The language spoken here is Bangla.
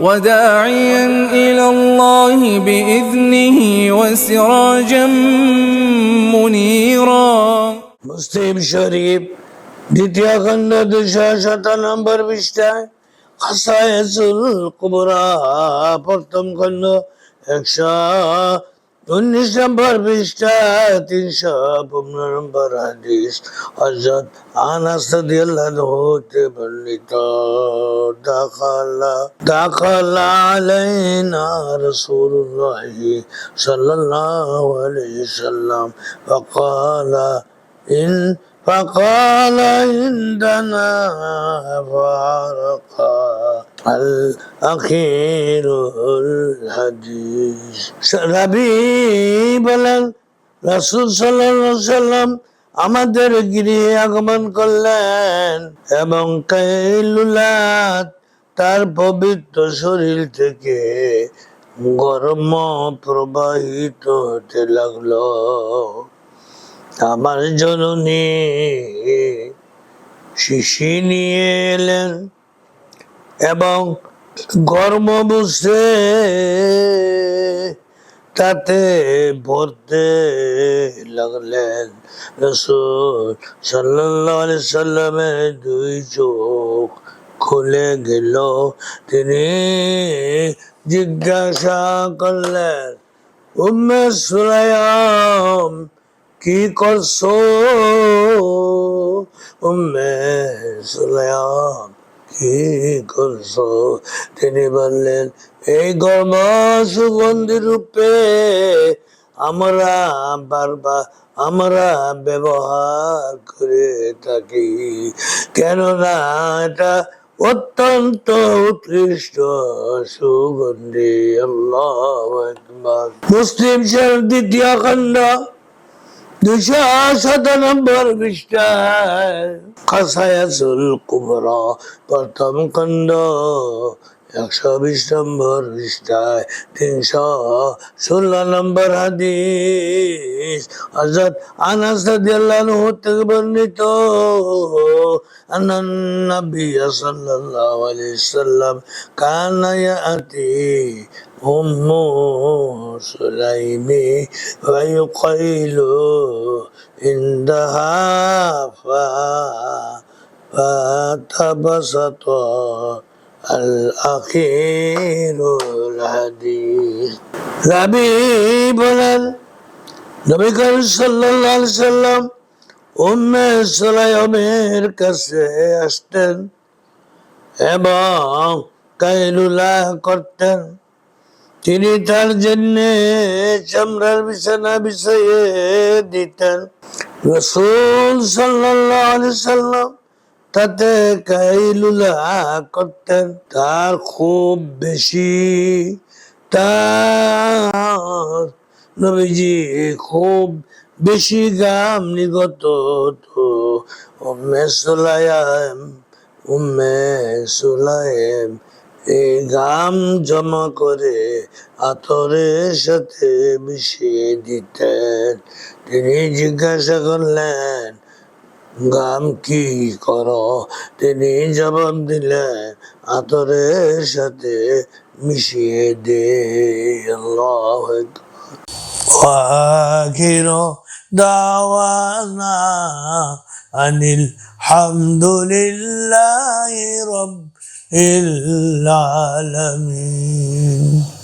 وداعيا إلى الله بإذنه وسراجا منيرا. مستيب شريف دتیا خند دشاشتا نمبر بشتا خصائص القبرى پرتم خند اکشا উনিশ নম্বর পৃষ্ঠা তিনশো পনেরো নম্বর হাদিস হজরত আনাস রাদিয়াল্লাহু হতে বর্ণিত দাখালা দাখালা আলাইনা রাসূলুল্লাহ সাল্লাল্লাহু আলাইহি সাল্লাম وقال إن فقال عندنا فارق الأخير الحديث রবি বলেন রাসুল সাল্লাম আমাদের গৃহে আগমন করলেন এবং কাইলুলাত তার পবিত্র শরীর থেকে গরম প্রবাহিত হতে লাগলো আমার জননী শিশি নিয়ে এলেন এবং গরম বসে তাতে ভরতে লাগলেন রসুল। সাল্লামের দুই চোখ খুলে গেল। তিনি জিজ্ঞাসা করলেন, উম্মে সুলায়াম কি করছ? উম্মে সুলায়াম কি করছ? তিনি বললেন, এই গর্ব সুগন্ধি রূপে আমরা বারবার, আমরা ব্যবহার করে থাকি। কেননা এটা অত্যন্ত উৎকৃষ্ট সুগন্ধি। আল্লাহ মুসলিম দ্বিতীয় খণ্ড। দুশো শত নম্বর পৃষ্ঠায় খাসায়াসুল কুবরা প্রথম খণ্ড। একশো বিশ নম্বর পৃষ্ঠায় তিনশো ষোলো নম্বর হাদিস হজরত আনাস রাদিয়াল্লাহু থেকে বর্ণিত আন্নান নবী সাল্লাল্লাহু আলাইহি সাল্লাম কানা ইয়াতি أم سليم ويقيل عندها فتبسط আখিরুল হাদিস। রাবি বলেন, নবী করিম সাল্লাল্লাহু আলাইহি সাল্লাম উম্মে সুলাইমের কাছে আসতেন এবং কাইলুলা করতেন। তিনি তার জন্য চামড়ার বিছানা বিষয়ে দিতেন। রসুল সাল্লাল্লাহু আলাইহি সাল্লাম তাতে কাইলুলা করতেন তার খুব বেশি। তার নবীজি খুব বেশি গাম নিগত তো। উম্মে সুলাইম উম্মে সুলাইম এই গাম জমা করে আতরের সাথে মিশিয়ে দিতেন। তিনি জিজ্ঞাসা করলেন গাম কি করো তিনি জবাব দিলেন আতরের সাথে মিশিয়ে দে আল্লাহ وآخر دعوانا أن الحمد لله رب العالمين